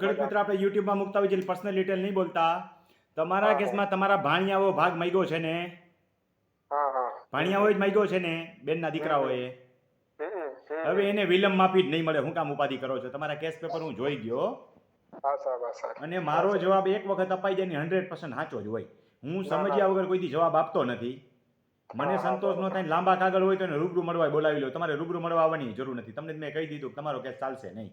ખેડૂત મિત્રો આપણે યુટ્યુબમાં મૂકતા હોય છે પર્સનલ ડિટેલ નહીં બોલતા. તમારા કેસમાં તમારા ભાણિયાઓ ભાગ માંગ્યો છે ને? ભાણિયાઓ જ માંગ્યો છે ને? બેનના દીકરાઓએ. હવે એને વિલંબ માફી જ નહીં મળે. હું કામ ઉપાધિ કરો છો? તમારા કેસ પેપર હું જોઈ ગયો. અને મારો જવાબ એક વખત અપાઈ જાય હંડ્રેડ પર્સન્ટ સાચો જ હોય. હું સમજ્યા વગર કોઈથી જવાબ આપતો નથી. મને સંતોષ ન થાય લાંબા કાગળ હોય તો એને રૂબરૂ મળવા બોલાવી લો. તમારે રૂબરૂ મળવા આવવાની જરૂર નથી. તમને મેં કહી દીધું તમારો કેસ ચાલશે નહીં.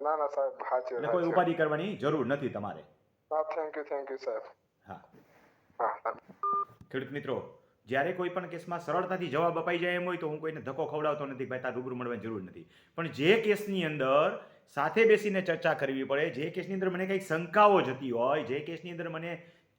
ના ના સાહેબ સાચું એટલે કોઈ ઉપાધિ કરવાની જરૂર નથી તમારે. હા થેન્ક યુ થેન્ક યુ સાહેબ. હા. ખેડૂત મિત્રો જ્યારે કોઈ પણ કેસમાં સરળતાથી જવાબ અપાઈ જાય એમ હોય તો હું કોઈને ધક્કો ખવડાવતો નથી ભાઈ તાર રૂબરૂ મળવાની જરૂર નથી. પણ જે કેસની અંદર સાથે બેસીને ચર્ચા કરવી પડે જે કેસની અંદર મને કંઈક શંકાઓ જતી હોય જે કેસની અંદર મને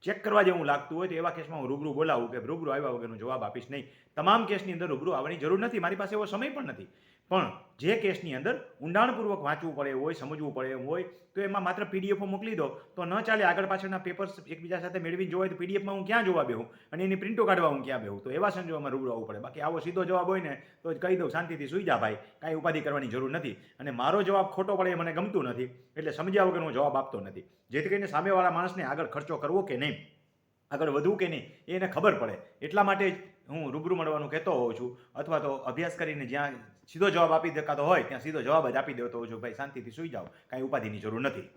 ચેક કરવા જેવું લાગતું હોય તો એવા કેસમાં હું રૂબરૂ બોલાવું કે રૂબરૂ આવ્યા વગરનો જવાબ આપીશ નહીં. તમામ કેસની અંદર રૂબરૂ આવવાની જરૂર નથી. મારી પાસે એવો સમય પણ નથી. પણ જે કેસની અંદર ઊંડાણપૂર્વક વાંચવું પડે હોય, સમજવું પડે એવું હોય, તો એમાં માત્ર પીડીએફો મોકલી દો. તો ન ચાલે આગળ પાછળના પેપર્સ એકબીજા સાથે મેળવી જોવા હોય તો પીડીએફમાં હું ક્યાં જોવા બેહું? અને એની પ્રિન્ટો કાઢવા હું ક્યાં બેહું? તો એવા સંજોગોમાં રૂબરૂ આવવું પડે. બાકી આવો સીધો જવાબ હોય ને, તો કહી દઉં, શાંતિથી સુઈ જા ભાઈ. કાંઈ ઉપાધિ કરવાની જરૂર નથી. અને મારો જવાબ ખોટો પડે એ મને ગમતું નથી. એટલે સમજ્યા વગર હું જવાબ આપતો નથી. જેથી કરીને સામેવાળા માણસને આગળ ખર્ચો કરવો કે નહીં? આગળ વધવું કે નહીં એને ખબર પડે. એટલા માટે જ હું રૂબરૂ મળવાનું કહેતો હોઉં છું. અથવા તો અભ્યાસ કરીને જ્યાં સીધો જવાબ આપી દેખાતો હોય, ત્યાં સીધો જવાબ જ આપી દેતો હોઉં છું. ભાઈ, શાંતિથી સુઈ જાઓ. કાંઈ ઉપાધિની જરૂર નથી.